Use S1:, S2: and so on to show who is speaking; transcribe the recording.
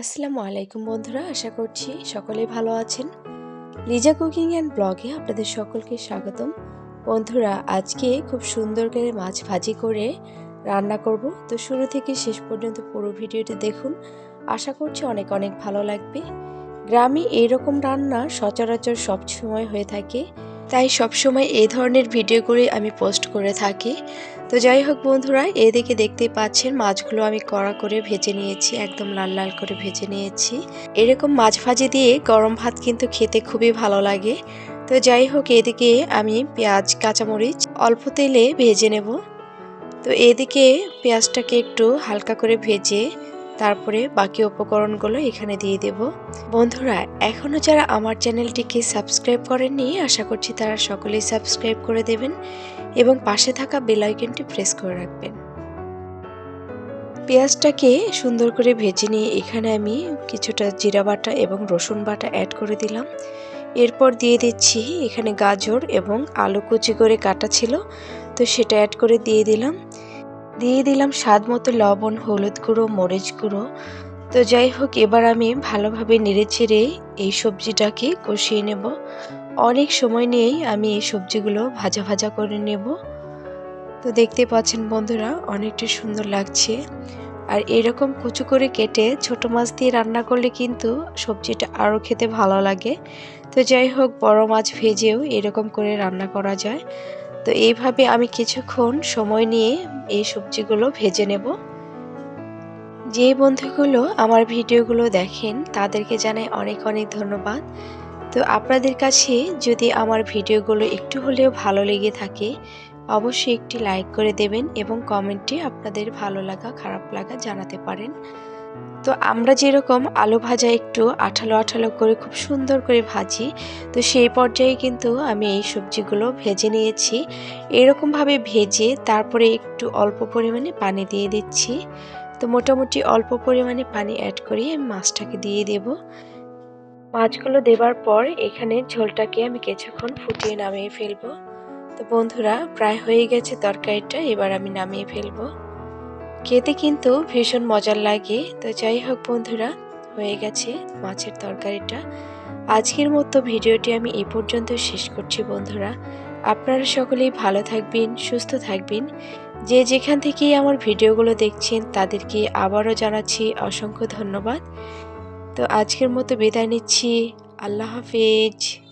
S1: আসসালামু আলাইকুম বন্ধুরা, আশা করছি সকলেই ভালো আছেন। লিজা কুকিং অ্যান্ড ব্লগে আপনাদের সকলকে স্বাগতম। বন্ধুরা, আজকে খুব সুন্দর করে মাছ ভাজি করে রান্না করব। তো শুরু থেকে শেষ পর্যন্ত পুরো ভিডিওটি দেখুন। আশা করছি অনেক অনেক ভালো লাগবে। গ্রামে এইরকম রান্না সচরাচর সব সময় হয়ে থাকে। তাই সবসময় এই ধরনের ভিডিওগুলি আমি পোস্ট করে থাকি। তো যাই হোক বন্ধুরা, এদিকে দেখতে পাচ্ছেন মাছগুলো আমি কড়া করে ভেজে নিয়েছি, একদম লাল লাল করে ভেজে নিয়েছি। এরকম মাছ ভাজি দিয়ে গরম ভাত কিন্তু খেতে খুবই ভালো লাগে। তো যাই হোক, এদিকে আমি পেঁয়াজ, কাঁচামরিচ অল্প তেলে ভেজে নেব। তো এদিকে পেঁয়াজটাকে একটু হালকা করে ভেজে তারপরে বাকি উপকরণগুলো এখানে দিয়ে দেব। বন্ধুরা এখনও যারা আমার চ্যানেলটিকে সাবস্ক্রাইব করেননি, আশা করছি তারা সকলেই সাবস্ক্রাইব করে দেবেন এবং পাশে থাকা বেল আইকনটি প্রেস করে রাখবেন। পেঁয়াজটাকে সুন্দর করে ভেজে নিয়ে এখানে আমি কিছুটা জিরা বাটা এবং রসুন বাটা অ্যাড করে দিলাম। এরপর দিয়ে দিচ্ছি এখানে গাজর এবং আলু কুচি করে কাটা ছিল, তো সেটা অ্যাড করে দিয়ে দিলাম। দিয়ে দিলাম স্বাদ মতো লবণ, হলুদ গুঁড়ো, মরিচ গুঁড়ো। তো যাই হোক, এবার আমি ভালোভাবে নেড়ে চেড়ে এই সবজিটাকে কষিয়ে নেব। অনেক সময় নিয়েই আমি এই সবজিগুলো ভাজা ভাজা করে নেব। তো দেখতে পাচ্ছেন বন্ধুরা, অনেকটা সুন্দর লাগছে। আর এরকম কুচু করে কেটে ছোট মাছ দিয়ে রান্না করলে কিন্তু সবজিটা আরও খেতে ভালো লাগে। তো যাই হোক, বড় মাছ ভেজেও এরকম করে রান্না করা যায়। তো এইভাবে আমি কিছুক্ষণ সময় নিয়ে এই সবজিগুলো ভেজে নেব। যে বন্ধুগুলো আমার ভিডিওগুলো দেখেন, তাদেরকে জানাই অনেক অনেক ধন্যবাদ। তো আপনাদের কাছে যদি আমার ভিডিওগুলো একটু হলেও ভালো লেগে থাকে, অবশ্যই একটি লাইক করে দেবেন এবং কমেন্টে আপনাদের ভালো লাগা, খারাপ লাগা জানাতে পারেন। তো আমরা যেরকম আলু ভাজা একটু আঠালো আঠালো করে খুব সুন্দর করে ভাজি, তো সেই পর্যায়ে কিন্তু আমি এই সবজিগুলো ভেজে নিয়েছি। এরকমভাবে ভেজে তারপরে একটু অল্প পরিমাণে পানি দিয়ে দিচ্ছি। তো মোটামুটি অল্প পরিমাণে পানি অ্যাড করে আমি মাছটাকে দিয়ে দেব। মাছগুলো দেবার পর এখানে ঝোলটাকে আমি কিছুক্ষণ ফুটিয়ে নামিয়ে ফেলব। তো বন্ধুরা, প্রায় হয়ে গেছে তরকারিটা, এবার আমি নামিয়ে ফেলব। খেতে কিন্তু ভীষণ মজার লাগে। তো যাই হোক বন্ধুরা, হয়ে গেছে মাছের তরকারিটা। আজকের মতো ভিডিওটি আমি এ পর্যন্ত শেষ করছি বন্ধুরা। আপনারা সকলেই ভালো থাকবেন, সুস্থ থাকবেন। যে যেখান থেকেই আমার ভিডিওগুলো দেখছেন, তাদেরকে আবারও জানাচ্ছি অসংখ্য ধন্যবাদ। তো আজকের মতো বিদায় নিচ্ছি। আল্লাহ হাফেজ।